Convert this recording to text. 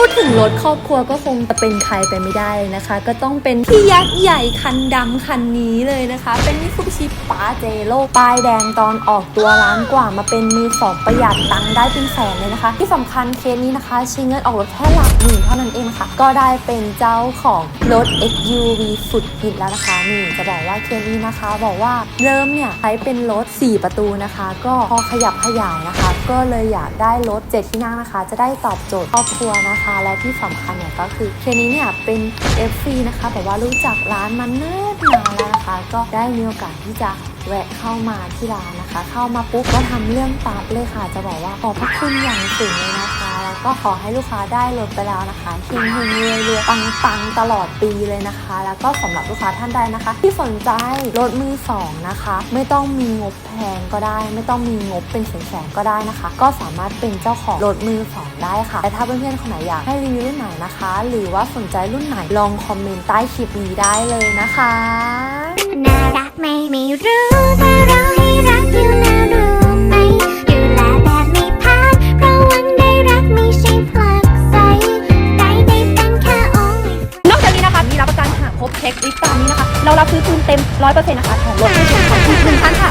พูดถึงรถครอบครัวก็คงจะเป็นใครไปไม่ได้นะคะ ก็ต้องเป็นพี่ยักษ์ใหญ่คันดำคันนี้เลยนะคะ เป็นมิ t ูบิชิปาเจโร่ป้ายแดงตอนออกตัวล้านกว่ามาเป็นมือสองประหยัดตังค์ได้เป็นแสนเลยนะคะ ที่สำคัญเคสนี้นะคะใช้เงินออกรถแค่หลักหมื่นเท่านั้นเองค่ะ ก็ได้เป็นเจ้าของรถ SUV สุดฮิตแล้วนะคะนี่จะบอกว่าเคสนี้นะคะ บอกว่าเริ่มเนี่ยใช้เป็นรถ 4 ประตูนะคะ ก็พอขยับขยายนะคะ ก็เลยอยากได้รถ7ที่นั่งนะคะ จะได้ตอบโจทย์ครอบครัวนะคะ และที่สำคัญเนี่ยก็คือเคนี้เนี่ยเป็น FC นะคะแต่ว่ารู้จักร้านมันเนิ่นนานแล้วนะคะ ก็ได้มีโอกาสที่จะแวะเข้ามาที่ร้านนะคะ เข้ามาปุ๊บก็ทำเรื่องปั๊บเลยค่ะ จะบอกว่าขอบพระคุณอย่างสูงเลยนะคะ ก็ขอให้ลูกค้าได้รถไปแล้วนะคะเฮงเฮงรวยรวยปังปังตลอดปีเลยนะคะ แล้วก็สำหรับลูกค้าท่านใดนะคะ ที่สนใจรถมือสองนะคะ ไม่ต้องมีงบแพงก็ได้ ไม่ต้องมีงบเป็นแสนๆก็ได้นะคะ ก็สามารถเป็นเจ้าของรถมือสองได้ค่ะแต่ถ้าเพื่อนๆคนไหนอยากให้รีวิวรุ่นไหนนะคะ หรือว่าสนใจรุ่นไหนลองคอมเมนต์ใต้คลิปนี้ได้เลยนะคะน่ารักไหมไม่รู้ ช็คลิสต์ตามนี้นะคะ เรารับซื้อคืนเต็ม 100%นะคะของลดให้ถึงหนึ่งพันค่ะ